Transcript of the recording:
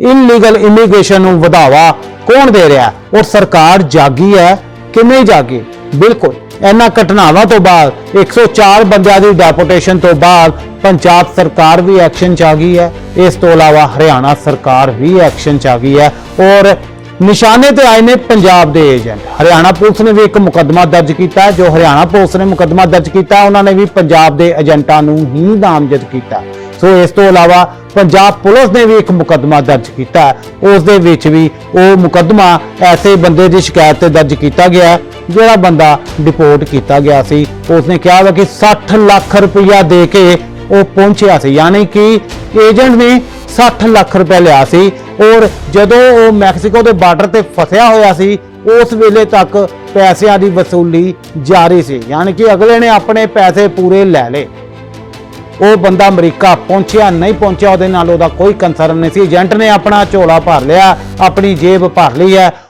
Illegal immigration ਨੂੰ ਵਧਾਵਾ ਕੌਣ ਦੇ ਰਿਹਾ? ਔਰ ਸਰਕਾਰ ਜਾਗੀ ਹੈ? ਕਿ ਜਾਗੀ? ਬਿਲਕੁਲ। ਇਹਨਾਂ ਘਟਨਾਵਾਂ ਤੋਂ ਬਾਅਦ 104 ਬੰਦਿਆਂ ਦੀ ਡੈਪੂਟੇਸ਼ਨ ਤੋਂ ਬਾਅਦ ਪੰਜਾਬ ਸਰਕਾਰ ਵੀ ਐਕਸ਼ਨ 'ਚ ਆ ਗਈ ਹੈ। ਇਸ ਤੋਂ ਇਲਾਵਾ ਹਰਿਆਣਾ ਸਰਕਾਰ ਵੀ ਐਕਸ਼ਨ 'ਚ ਆ ਗਈ ਹੈ। ਔਰ ਨਿਸ਼ਾਨੇ ਤੇ ਆਏ ਨੇ ਪੰਜਾਬ ਦੇ ਏਜੰਟ ਹਰਿਆਣਾ ਪੁਲਿਸ ਨੇ ਵੀ ਇੱਕ ਮੁਕੱਦਮਾ ਦਰਜ ਕੀਤਾ ਜੋ ਹਰਿਆਣਾ ਪੁਲਿਸ ਨੇ ਮੁਕੱਦਮਾ ਦਰਜ ਕੀਤਾ, ਉਹਨਾਂ ਨੇ ਵੀ ਪੰਜਾਬ ਦੇ ਏਜੰਟਾਂ ਨੂੰ ਹੀ ਨਾਮਜ਼ਦ ਕੀਤਾ। ਸੋ ਇਸ ਤੋਂ ਇਲਾਵਾ ਪੰਜਾਬ ਪੁਲਿਸ ਨੇ ਵੀ ਇੱਕ ਮੁਕੱਦਮਾ ਦਰਜ ਕੀਤਾ ਹੈ। ਉਸ ਦੇ ਵਿੱਚ ਵੀ ਉਹ ਮੁਕੱਦਮਾ ਐਸੇ ਬੰਦੇ ਦੀ ਸ਼ਿਕਾਇਤ ਤੇ ਦਰਜ ਕੀਤਾ ਗਿਆ ਜਿਹੜਾ ਬੰਦਾ ਡਿਪੋਰਟ ਕੀਤਾ ਗਿਆ ਸੀ। ਉਸਨੇ ਕਿਹਾ ਵਾ ਕਿ 60 ਲੱਖ ਰੁਪਇਆ ਦੇ ਕੇ ਉਹ ਪਹੁੰਚਿਆ ਸੀ। ਯਾਨੀ ਕਿ ਏਜੰਟ ਨੇ 60 ਲੱਖ ਰੁਪਏ ਲਿਆ ਸੀ ਔਰ ਜਦੋਂ ਉਹ ਮੈਕਸੀਕੋ ਦੇ ਬਾਰਡਰ ਤੇ ਫਸਿਆ ਹੋਇਆ ਸੀ, ਉਸ ਵੇਲੇ ਤੱਕ ਪੈਸਿਆਂ ਦੀ ਵਸੂਲੀ ਜਾਰੀ ਸੀ। ਯਾਨੀ ਕਿ ਅਗਲੇ ਨੇ ਆਪਣੇ ਪੈਸੇ ਪੂਰੇ ਲੈ ਲਏ। ਉਹ ਬੰਦਾ ਅਮਰੀਕਾ ਪਹੁੰਚਿਆ, ਨਹੀਂ ਪਹੁੰਚਿਆ, ਉਹਦੇ ਨਾਲ ਉਹਦਾ ਕੋਈ ਕੰਸਰਨ ਨਹੀਂ ਸੀ। ਏਜੰਟ ਨੇ ਆਪਣਾ ਝੋਲਾ ਭਰ ਲਿਆ, ਆਪਣੀ ਜੇਬ ਭਰ ਲਈ ਹੈ।